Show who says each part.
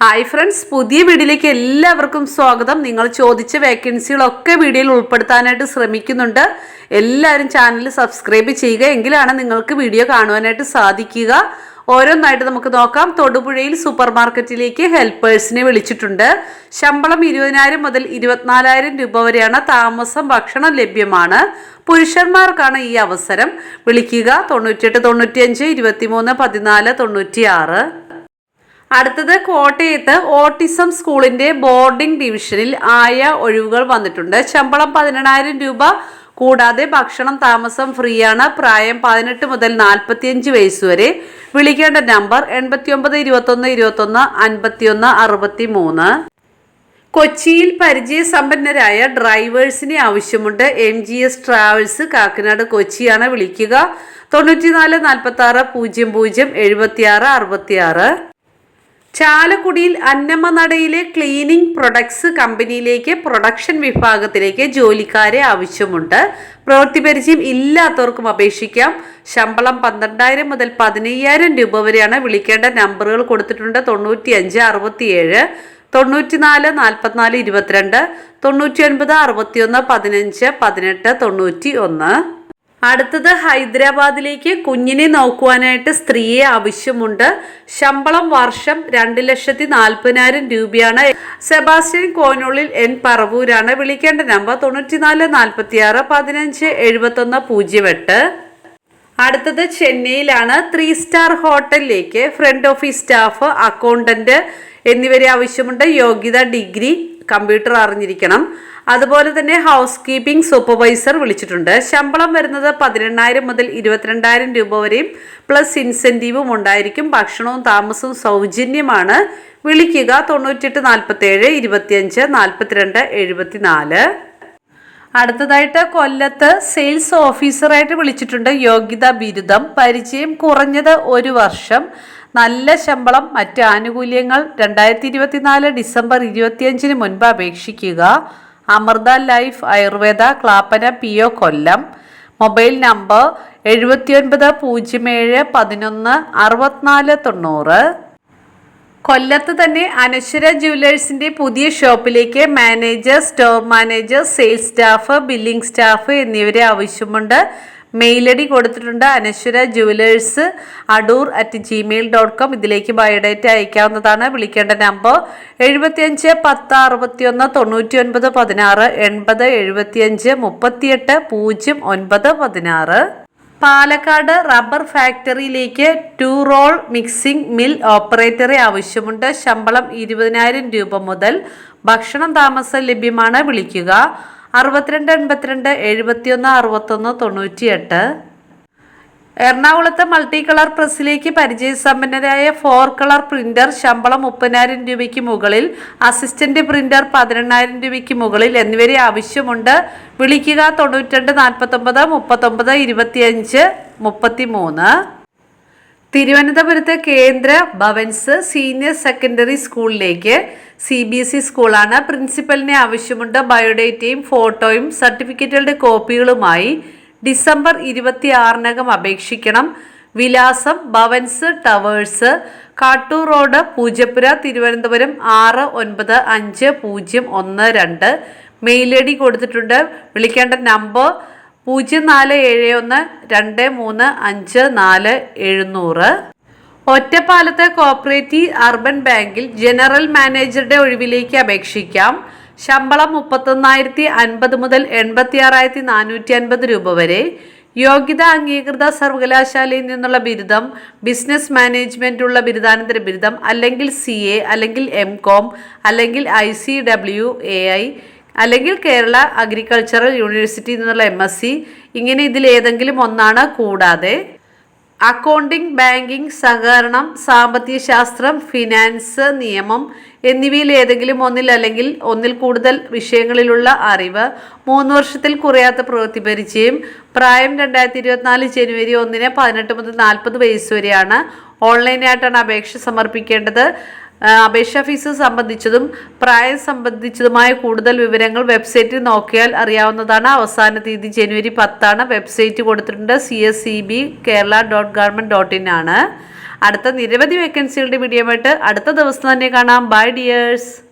Speaker 1: Hi friends പുതിയ വീഡിയോയിലേക്ക് എല്ലാവർക്കും സ്വാഗതം. നിങ്ങൾ ചോദിച്ച വേക്കൻസികളൊക്കെ വീഡിയോയിൽ ഉൾപ്പെടുത്താനായിട്ട് ശ്രമിക്കുന്നുണ്ട്. എല്ലാവരും ചാനൽ സബ്സ്ക്രൈബ് ചെയ്യുക എങ്കിലാണ് നിങ്ങൾക്ക് വീഡിയോ കാണുവാനായിട്ട് സാധിക്കുക. ഓരോന്നായിട്ട് നമുക്ക് നോക്കാം. തൊടുപുഴയിൽ സൂപ്പർ മാർക്കറ്റിലേക്ക് ഹെൽപ്പേഴ്സിനെ വിളിച്ചിട്ടുണ്ട്. ശമ്പളം ഇരുപതിനായിരം മുതൽ ഇരുപത്തിനാലായിരം രൂപ വരെയാണ് താമസം ഭക്ഷണം ലഭ്യമാണ്. പുരുഷന്മാർക്കാണ് ഈ അവസരം. വിളിക്കുക തൊണ്ണൂറ്റിയെട്ട് തൊണ്ണൂറ്റിയഞ്ച് ഇരുപത്തിമൂന്ന് പതിനാല് തൊണ്ണൂറ്റിയാറ്. അടുത്തത് കോട്ടയത്ത് ഓട്ടിസം സ്കൂളിന്റെ ബോർഡിംഗ് ഡിവിഷനിൽ ആയ ഒഴിവുകൾ വന്നിട്ടുണ്ട്. ശമ്പളം പതിനെണ്ണായിരം രൂപ കൂടാതെ ഭക്ഷണം താമസം ഫ്രീയാണ്. പ്രായം പതിനെട്ട് മുതൽ നാൽപ്പത്തിയഞ്ച് വയസ്സ് വരെ. വിളിക്കേണ്ട നമ്പർ എൺപത്തി ഒമ്പത് ഇരുപത്തൊന്ന് ഇരുപത്തൊന്ന് അൻപത്തിയൊന്ന് അറുപത്തി മൂന്ന് കൊച്ചിയിൽ പരിചയസമ്പന്നരായ ഡ്രൈവേഴ്സിനെ ആവശ്യമുണ്ട്. M G S travels Kakkanad കൊച്ചിയാണ് വിളിക്കുക. തൊണ്ണൂറ്റിനാല് നാൽപ്പത്തി ആറ് പൂജ്യം പൂജ്യം എഴുപത്തിയാറ് അറുപത്തിയാറ്. ചാലക്കുടിയിൽ അന്നമ്മനടയിലെ ക്ലീനിംഗ് പ്രൊഡക്ട്സ് കമ്പനിയിലേക്ക് പ്രൊഡക്ഷൻ വിഭാഗത്തിലേക്ക് ജോലിക്കാരെ ആവശ്യമുണ്ട്. പ്രവൃത്തി പരിചയം ഇല്ലാത്തവർക്കും അപേക്ഷിക്കാം. ശമ്പളം പന്ത്രണ്ടായിരം മുതൽ പതിനയ്യായിരം രൂപ വരെയാണ് വിളിക്കേണ്ട നമ്പറുകൾ കൊടുത്തിട്ടുണ്ട്. തൊണ്ണൂറ്റി അഞ്ച് അറുപത്തിയേഴ് തൊണ്ണൂറ്റിനാല് നാൽപ്പത്തിനാല് ഇരുപത്തിരണ്ട് തൊണ്ണൂറ്റി ഒൻപത് അറുപത്തിയൊന്ന് പതിനഞ്ച് പതിനെട്ട് തൊണ്ണൂറ്റി ഒന്ന് അടുത്തത് ഹൈദരാബാദിലേക്ക് കുഞ്ഞിനെ നോക്കുവാനായിട്ട് സ്ത്രീയെ ആവശ്യമുണ്ട്. ശമ്പളം വർഷം രണ്ട് ലക്ഷത്തി നാൽപ്പതിനായിരം രൂപയാണ്. സെബാസ്റ്റ്യൻ കോനുള്ളിൽ എൻ പറവൂരാണ്. വിളിക്കേണ്ട നമ്പർ തൊണ്ണൂറ്റിനാല് നാൽപ്പത്തിയാറ് പതിനഞ്ച് എഴുപത്തൊന്ന് പൂജ്യം എട്ട് അടുത്തത് ചെന്നൈയിലാണ്. ത്രീ സ്റ്റാർ ഹോട്ടലിലേക്ക് ഫ്രണ്ട് ഓഫീസ് സ്റ്റാഫ് അക്കൗണ്ടന്റ് എന്നിവരെ ആവശ്യമുണ്ട്. യോഗ്യത ഡിഗ്രി കമ്പ്യൂട്ടർ അറിഞ്ഞിരിക്കണം. അതുപോലെ തന്നെ ഹൗസ് കീപ്പിംഗ് സൂപ്പർവൈസർ വിളിച്ചിട്ടുണ്ട്. ശമ്പളം വരുന്നത് പതിനെണ്ണായിരം മുതൽ ഇരുപത്തിരണ്ടായിരം രൂപ വരെയും പ്ലസ് ഇൻസെന്റീവും ഉണ്ടായിരിക്കും. ഭക്ഷണവും താമസവും സൗജന്യമാണ്. വിളിക്കുക തൊണ്ണൂറ്റെട്ട് നാൽപ്പത്തേഴ് ഇരുപത്തിയഞ്ച് നാൽപ്പത്തിരണ്ട് എഴുപത്തിനാല്. അടുത്തതായിട്ട് കൊല്ലത്ത് സെയിൽസ് ഓഫീസറായിട്ട് വിളിച്ചിട്ടുണ്ട് യോഗ്യത ബിരുദം. പരിചയം കുറഞ്ഞത് ഒരു വർഷം. നല്ല ശമ്പളം മറ്റ് ആനുകൂല്യങ്ങൾ രണ്ടായിരത്തി ഇരുപത്തിനാല് ഡിസംബർ ഇരുപത്തിയഞ്ചിന് മുൻപ് അപേക്ഷിക്കുക. Amrita life Ayurveda Clappana P O Kollam. Mobile number എഴുപത്തിയൊൻപത് പൂജ്യം ഏഴ് പതിനൊന്ന് അറുപത്തിനാല് തൊണ്ണൂറ്. കൊല്ലത്ത് തന്നെ അനശ്വര ജുവലേഴ്സിന്റെ പുതിയ ഷോപ്പിലേക്ക് manager store manager sales staff billing staff എന്നിവരെ ആവശ്യമുണ്ട്. മെയിലടി കൊടുത്തിട്ടുണ്ട് Anaswara jewellers Adoor at Gmail dot com ഇതിലേക്ക് ബയോഡേറ്റ അയക്കാവുന്നതാണ്. വിളിക്കേണ്ട നമ്പർ എഴുപത്തിയഞ്ച് പത്ത് അറുപത്തിയൊന്ന് തൊണ്ണൂറ്റി ഒൻപത് പതിനാറ് എൺപത് എഴുപത്തിയഞ്ച് മുപ്പത്തിയെട്ട് പൂജ്യം ഒൻപത് പതിനാറ്. പാലക്കാട് റബ്ബർ ഫാക്ടറിയിലേക്ക് ടു റോൾ മിക്സിംഗ് മിൽ ഓപ്പറേറ്ററെ ആവശ്യമുണ്ട്. ശമ്പളം ഇരുപതിനായിരം രൂപ മുതൽ ഭക്ഷണം താമസം ലഭ്യമാണ് വിളിക്കുക. അറുപത്തിരണ്ട് എൺപത്തിരണ്ട് എഴുപത്തിയൊന്ന് അറുപത്തൊന്ന് തൊണ്ണൂറ്റിയെട്ട്. എറണാകുളത്തെ മൾട്ടി കളർ പ്രസ്സിലേക്ക് പരിചയസമ്പന്നരായ ഫോർ കളർ പ്രിന്റർ ശമ്പളം മുപ്പതിനായിരം രൂപയ്ക്ക് മുകളിൽ അസിസ്റ്റന്റ് പ്രിന്റർ പതിനെണ്ണായിരം രൂപയ്ക്ക് മുകളിൽ എന്നിവരെ ആവശ്യമുണ്ട്. വിളിക്കുക തൊണ്ണൂറ്റിരണ്ട് നാൽപ്പത്തൊമ്പത് മുപ്പത്തൊമ്പത് ഇരുപത്തിയഞ്ച് മുപ്പത്തി മൂന്ന് തിരുവനന്തപുരത്ത് കേന്ദ്ര ഭവൻസ് സീനിയർ സെക്കൻഡറി സ്കൂളിലേക്ക് സി ബി എസ് ഇ സ്കൂളാണ് പ്രിൻസിപ്പലിനെ ആവശ്യമുണ്ട്. ബയോഡേറ്റയും ഫോട്ടോയും സർട്ടിഫിക്കറ്റുകളുടെ കോപ്പികളുമായി ഡിസംബർ ഇരുപത്തി ആറിനകം അപേക്ഷിക്കണം. വിലാസം ഭവൻസ് ടവേഴ്സ് കാട്ടൂർ റോഡ് പൂജപ്പുര തിരുവനന്തപുരം ആറ് ഒൻപത് അഞ്ച് പൂജ്യം ഒന്ന് രണ്ട്. മെയിൽ ഐ ഡി കൊടുത്തിട്ടുണ്ട്. വിളിക്കേണ്ട നമ്പർ പൂജ്യം നാല് ഏഴ് ഒന്ന് രണ്ട് മൂന്ന് അഞ്ച് നാല് എഴുന്നൂറ്. ഒറ്റപ്പാലത്തെ കോപ്പറേറ്റീവ് അർബൻ ബാങ്കിൽ ജനറൽ മാനേജറുടെ ഒഴിവിലേക്ക് അപേക്ഷിക്കാം. ശമ്പളം മുപ്പത്തൊന്നായിരത്തി അൻപത് മുതൽ എൺപത്തി ആറായിരത്തി നാനൂറ്റി അൻപത് രൂപ വരെ. യോഗ്യത അംഗീകൃത സർവകലാശാലയിൽ നിന്നുള്ള ബിരുദം ബിസിനസ് മാനേജ്മെന്റ് ഉള്ള ബിരുദാനന്തര ബിരുദം അല്ലെങ്കിൽ സി എ അല്ലെങ്കിൽ എം കോം അല്ലെങ്കിൽ I C W A I അല്ലെങ്കിൽ കേരള അഗ്രികൾച്ചറൽ യൂണിവേഴ്സിറ്റിയിൽ നിന്നുള്ള എം എസ് സി ഇങ്ങനെ ഇതിലേതെങ്കിലും ഒന്നാണ് കൂടാതെ അക്കൗണ്ടിംഗ് ബാങ്കിംഗ് സഹകരണം സാമ്പത്തിക ശാസ്ത്രം ഫിനാൻസ് നിയമം എന്നിവയിൽ ഏതെങ്കിലും ഒന്നിൽ അല്ലെങ്കിൽ ഒന്നിൽ കൂടുതൽ വിഷയങ്ങളിലുള്ള അറിവ് മൂന്ന് വർഷത്തിൽ കുറയാത്ത പ്രവൃത്തി പരിചയം പ്രായം രണ്ടായിരത്തി ഇരുപത്തിനാല് ജനുവരി ഒന്നിന് പതിനെട്ട് മുതൽ നാൽപ്പത് വയസ്സ് വരെയാണ് ഓൺലൈനായിട്ടാണ് അപേക്ഷ സമർപ്പിക്കേണ്ടത്. അപേക്ഷാ ഫീസ് സംബന്ധിച്ചതും പ്രായം സംബന്ധിച്ചതുമായ കൂടുതൽ വിവരങ്ങൾ വെബ്സൈറ്റിൽ നോക്കിയാൽ അറിയാവുന്നതാണ്. അവസാന തീയതി ജനുവരി പത്താണ്. വെബ്സൈറ്റ് കൊടുത്തിട്ടുണ്ട് C S C B Kerala dot government dot in ആണ്. അടുത്ത നിരവധി വേക്കൻസികളുടെ വീഡിയോ ആയിട്ട് അടുത്ത ദിവസം തന്നെ കാണാം. By dears